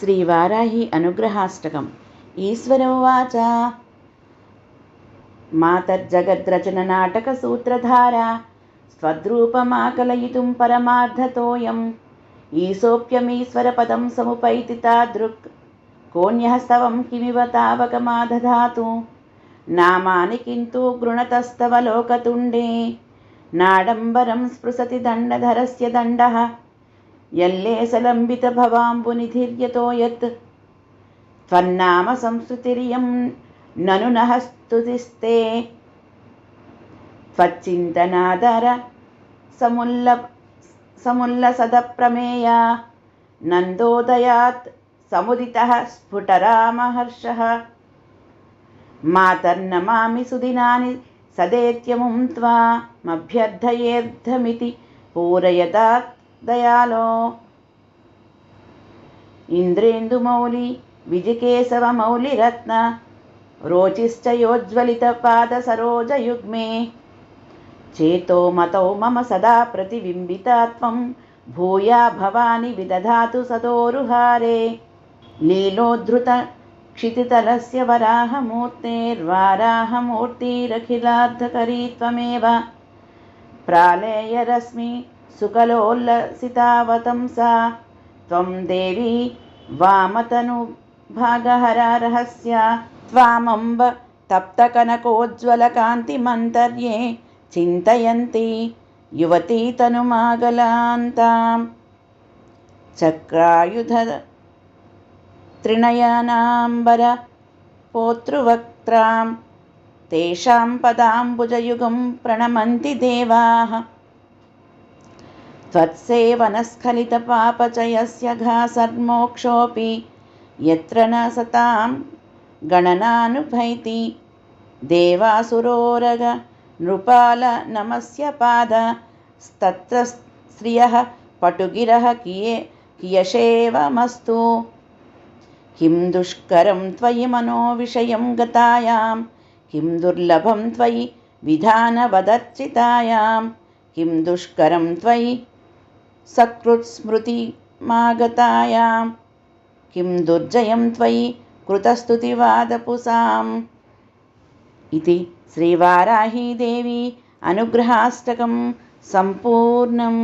శ్రీవారాహి అనుగ్రహాష్టకం. ఈశ్వరవాచ. సూత్రధార స్వద్రూపమాకలయితు పరమార్థతోయం. ఈశోప్యమీశ్వర పదం సముపైతి తాదృక్ కోణ్యహస్తవం కిమివ తావకమాదధాతు. నామాని కింతు గృణతస్తవ లోకతుండే నాడంబరం స్పృశతి దండధరస్య దండ. दण्डः यल्लेसलम्बितभवाम्बुनिधिर्यतो यत् त्वन्नाम संस्तुतिरियं ननु नः स्तुतिस्ते त्वच्चिन्तनादर समुल्ल समुल्लसदप्रमेया नन्दोदयात् समुदितः स्फुटरामहर्षः। मातर्नमामि सुदिनानि सदेत्यमुं त्वामभ्यर्थयेऽर्धमिति पूरयता दयालो इन्द्रेन्दुमौलि विजिकेशवमौलिरत्न रोचिश्च योज्ज्वलितपादसरोजयुग्मे चेतो मतौ मम सदा प्रतिबिम्बिता त्वं भूया भवानि विदधातु सदोरुहारे लीलोद्धृतक्षितितलस्य वराहमूर्तेर्वाराहमूर्तिरखिलार्धकरी त्वमेव प्रालेयरश्मि सुकलोल्लसितावतंसा त्वं देवी वामतनुभागहररहस्या। त्वामम्ब तप्तकनकोज्ज्वलकान्तिमन्तर्ये चिन्तयन्ती युवती तनुमागलान्तां चक्रायुधत्रिणयनाम्बरपोतृवक्त्रां तेषां पदाम्बुजयुगं प्रणमन्ति देवाः। त्वत्सेवनस्खलितपापचयस्य घासर्मोक्षोऽपि यत्र न सतां गणनानुभैति। देवासुरोरग नृपालनमस्य पादस्तत्र श्रियः पटुगिरः किये कियशेवमस्तु। किं दुष्करं त्वयि मनोविषयं गतायां किं दुर्लभं त्वयि विधानवदर्चितायां किं दुष्करं त्वयि सकृत्स्मृतिमागतायां किं दुर्जयं त्वयि कृतस्तुतिवादपुसाम् इति श्रीवाराहीदेवी अनुग्रहाष्टकं सम्पूर्णम्